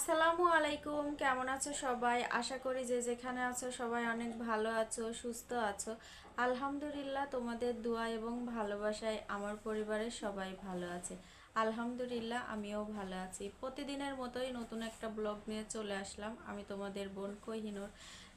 আসসালামু আলাইকুম, কেমন আছো সবাই? আশা করি যে যেখানে আছো সবাই অনেক ভালো আছো, সুস্থ আছো। আলহামদুলিল্লাহ তোমাদের দোয়া এবং ভালোবাসায় আমার পরিবারের সবাই ভালো আছে। আলহামদুলিল্লাহ আমিও ভালো আছি। প্রতিদিনের মতোই নতুন একটা ব্লগ নিয়ে চলে আসলাম। আমি তোমাদের বোন কহিনুর।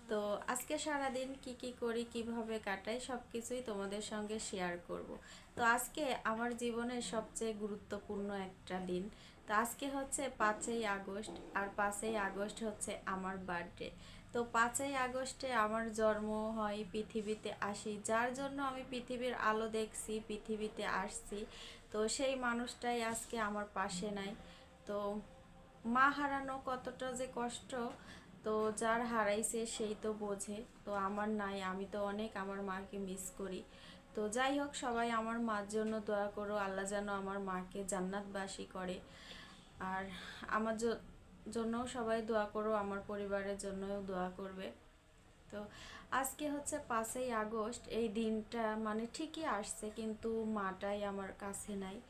তো আজকে সারাদিন কি কি করি, কীভাবে কাটাই সব কিছুই তোমাদের সঙ্গে শেয়ার করব। তো আজকে আমার জীবনের সবচেয়ে গুরুত্বপূর্ণ একটা দিন। তো আজকে হচ্ছে পাঁচই আগস্ট আর পাঁচই আগস্ট হচ্ছে আমার বার্থডে তো পাঁচই আগস্টে আমার জন্ম হয় পৃথিবীতে আসি, যার জন্য আমি পৃথিবীর আলো দেখছি, পৃথিবীতে আসছি। তো সেই মানুষটাই আজকে আমার পাশে নাই। তো মা হারানো কতটা যে কষ্ট, তো যার হারাইছে সেই তো বোঝে। তো আমার নাই, আমি তো অনেক আমার মাকে মিস করি। তো যাই হোক, সবাই আমার মার জন্য দোয়া করো, আল্লাহ যেন আমার মাকে জান্নাতবাসী করে। আর আমার জ- জন্যও সবাই দোয়া করো, আমার পরিবারের জন্যও দোয়া করবে। তো আজকে হচ্ছে পাঁচই আগস্ট, এই দিনটা মানে ঠিকই আসছে কিন্তু মাটাই আমার কাছে নাই।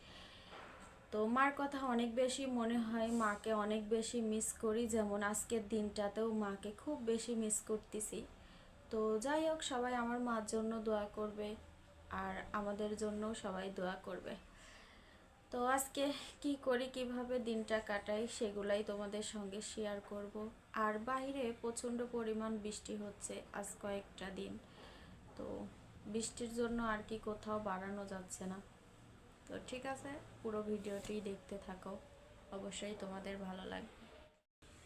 তো মার কথা অনেক বেশি মনে হয়, মাকে অনেক বেশি মিস করি, যেমন আজকের দিনটাতেও মাকে খুব বেশি মিস করতেছি। তো যাই হোক, সবাই আমার মার জন্য দোয়া করবে আর আমাদের জন্য সবাই দোয়া করবে। তো আজকে কি করি, কীভাবে দিনটা কাটাই সেগুলাই তোমাদের সঙ্গে শেয়ার করব। আর বাইরে প্রচণ্ড পরিমাণ বৃষ্টি হচ্ছে আজ কয়েকটা দিন। তো বৃষ্টির জন্য আর কি কোথাও বাড়ানো যাচ্ছে না। তো ঠিক আছে, পুরো ভিডিওটি দেখতে থাকো। অবশ্যই তোমাদের ভালো লাগবে।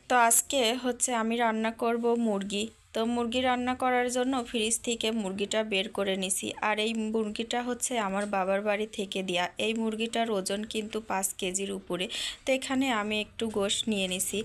তো আজকে হচ্ছে আমি রান্না করব মুরগি। তো মুরগি রান্না করার জন্য ফ্রিজ থেকে মুরগিটা বের করে নিছি। আর এই মুরগিটা হচ্ছে আমার বাবার বাড়ি থেকে দেয়া। এই মুরগিটার ওজন কিন্তু পাঁচ কেজির উপরে। তো এখানে আমি একটু গোশ নিয়ে নিছি।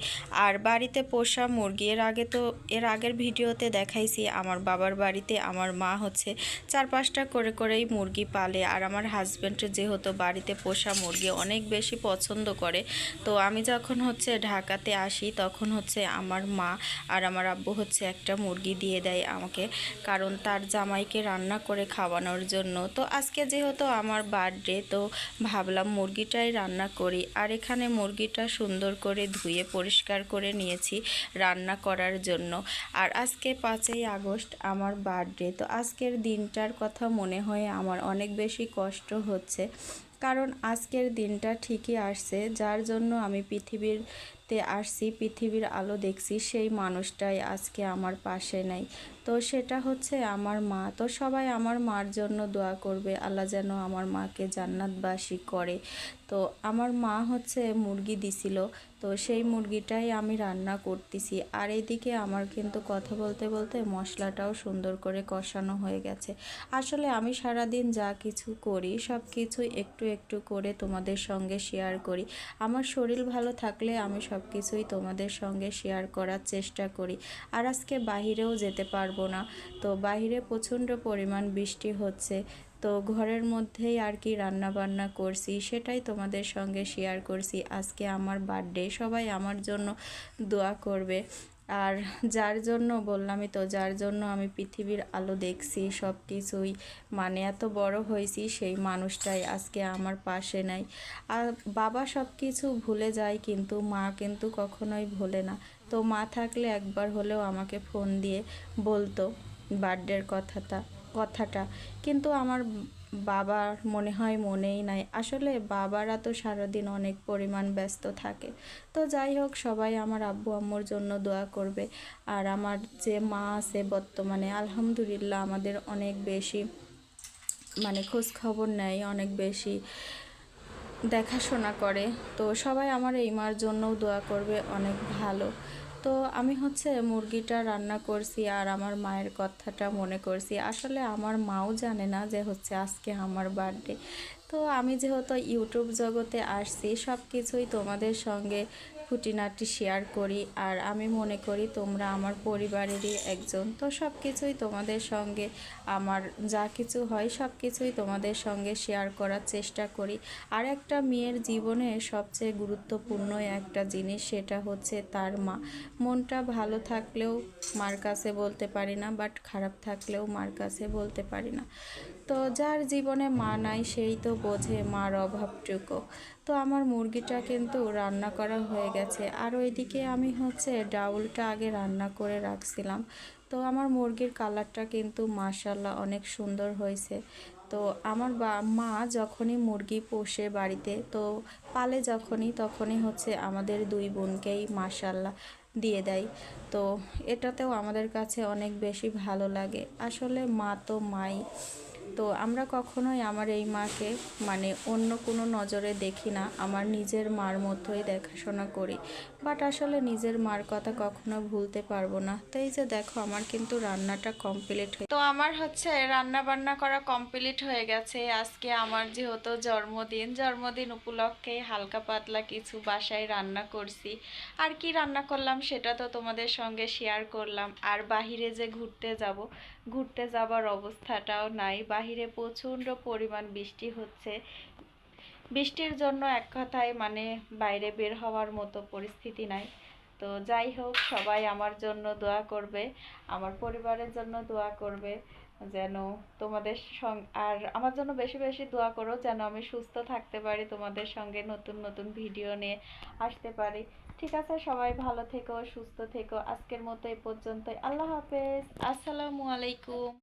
আর বাড়িতে পোষা মুরগি, এর আগে তো, এর আগের ভিডিওতে দেখাইছি আমার বাবার বাড়িতে। আমার মা হচ্ছে চার পাঁচটা করে করেই মুরগি পালে। আর আমার হাজব্যান্ড যেহেতু বাড়িতে পোষা মুরগি অনেক বেশি পছন্দ করে। তো আমি যখন হচ্ছে ঢাকাতে আসি, তখন হচ্ছে আমার মা আর আমার আব্বু হচ্ছে একটা মুরগি দিয়ে দেয় আমাকে, কারণ তার জামাইকে রান্না করে খাওয়ানোর জন্য। তো আজকে যেহেতু আমার বার্থডে তো ভাবলাম মুরগিটাই রান্না করি। আর এখানে মুরগিটা সুন্দর করে ধুয়ে পরিষ্কার করে নিয়েছি রান্না করার জন্য। আর আজকে পাঁচই আগস্ট আমার বার্থডে তো আজকের দিনটার কথা মনে হয়ে আমার অনেক বেশি কষ্ট হচ্ছে। কারণ আজকের দিনটা ঠিকই আসছে, যার জন্য আমি পৃথিবীতে আসছি পৃথিবীর আলো দেখছি সেই মানুষটাই আজকে আমার পাশে নেই। তো সেটা হচ্ছে আমার মা। তো সবাই আমার মার জন্য দোয়া করবে, আল্লাহ যেন আমার মাকে জান্নাতবাসী করে। তো আমার মা হচ্ছে মুরগি দিছিল, তো সেই মুরগিটাই আমি রান্না করতেছি। আর এদিকে আমার কিন্তু কথা বলতে বলতে মশলাটাও সুন্দর করে কষানো হয়ে গেছে। আসলে আমি সারাদিন যা কিছু করি, সব কিছুই একটু একটু করে তোমাদের সঙ্গে শেয়ার করি। আমার শরীর ভালো থাকলে আমি সব কিছুই তোমাদের সঙ্গে শেয়ার করার চেষ্টা করি। আর আজকে বাহিরেও যেতে পারব না। তো বাইরে প্রচণ্ড পরিমাণ বৃষ্টি হচ্ছে। তো ঘরের মধ্যেই আর কি রান্না বান্না করছি, সেটাই তোমাদের সঙ্গে শেয়ার করছি। আজকে আমার বার্থডে সবাই আমার জন্য দোয়া করবে। আর যার জন্য বললামই তো, যার জন্য আমি পৃথিবীর আলো দেখছি সব কিছুই মানে এত বড় হয়েছি, সেই মানুষটাই আজকে আমার পাশে নাই। আর বাবা সব কিছু ভুলে যায়, কিন্তু মা কিন্তু কখনোই ভোলে না। তো মা থাকলে একবার হলেও আমাকে ফোন দিয়ে বলতো বার্থডের কথাটা কথাটা। কিন্তু আমার বাবার মনে হয় মনেই নাই। আসলে বাবারা তো সারাদিন অনেক পরিমাণ ব্যস্ত থাকে। তো যাই হোক, সবাই আমার আব্বু আম্মুর জন্য দোয়া করবে। আর আমার যে মা আছে বর্তমানে, আলহামদুলিল্লাহ আমাদের অনেক বেশি মানে খবর নেয়, অনেক বেশি দেখাশোনা করে। তো সবাই আমার এই মার জন্যও দোয়া করবে, অনেক ভালো। তো আমি হচ্ছে মুরগিটা রান্না করছি আর আমার মায়ের কথাটা মনে করছি। আসলে আমার মাও জানে না যে হচ্ছে আজকে আমার বার্থডে তো আমি যেহেতু ইউটিউব জগতে আসছি সব কিছুই তোমাদের সঙ্গে খুঁটিনাটি শেয়ার করি আর আমি মনে করি তোমরা আমার পরিবারেরই একজন। তো সব কিছুই তোমাদের সঙ্গে আমার যা কিছু হয় সব কিছুই তোমাদের সঙ্গে শেয়ার করার চেষ্টা করি। আর একটা মেয়ের জীবনে সবচেয়ে গুরুত্বপূর্ণ একটা জিনিস সেটা হচ্ছে তার মা। মনটা ভালো থাকলেও মার কাছে বলতে পারি না বাট খারাপ থাকলেও মার কাছে বলতে পারি না। তো যার জীবনে মা নাই, সেই তো বোঝে মার অভাবটুকু। তো আমার মুরগিটা কিন্তু রান্না করা হয়ে গেছে। আর ওইদিকে আমি হচ্ছে ডাউলটা আগে রান্না করে রাখছিলাম। তো আমার মুরগির কালারটা কিন্তু মাশাল্লাহ অনেক সুন্দর হয়েছে। তো আমার মা যখনই মুরগি পোষে বাড়িতে, তো পালে যখনই, তখনই হচ্ছে আমাদের দুই বোনকেই মাশাল্লাহ দিয়ে দেয়। তো এটাতেও আমাদের কাছে অনেক বেশি ভালো লাগে। আসলে মা তো মাই। তো আমরা কখনোই আমার এই মাকে মানে অন্য কোনো নজরে দেখি না। আমার নিজের মার মতোই দেখাশোনা করি। বাট আসলে নিজের মার কথা কখনো ভুলতে পারব না। তো এই যে দেখো, আমার কিন্তু রান্নাটা কমপ্লিট হয়ে তো আমার হচ্ছে রান্না বান্না করা কমপ্লিট হয়ে গেছে। আজকে আমার যেহেতু জন্মদিন জন্মদিন উপলক্ষে হালকা পাতলা কিছু বাসায় রান্না করছি। আর কি রান্না করলাম সেটা তো তোমাদের সঙ্গে শেয়ার করলাম। আর বাহিরে যে ঘুরতে যাব, ঘুরতে যাবার অবস্থাটাও নাই। বাহিরে প্রচণ্ড পরিমাণ বৃষ্টি হচ্ছে। বৃষ্টির জন্য এক কথায় মানে বাইরে বের হওয়ার মতো পরিস্থিতি নাই। তো যাই হোক, সবাই আমার জন্য দোয়া করবে, আমার পরিবারের জন্য দোয়া করবে, যেন তোমাদের সঙ্গে আর আমার জন্য বেশি বেশি দোয়া করো, যেন আমি সুস্থ থাকতে পারি, তোমাদের সঙ্গে নতুন নতুন ভিডিও নিয়ে আসতে পারি। ঠিক আছে, সবাই ভালো থেকো, সুস্থ থেকো। আজকের মতো এই পর্যন্তই। আল্লাহ হাফেজ। আসসালামু আলাইকুম।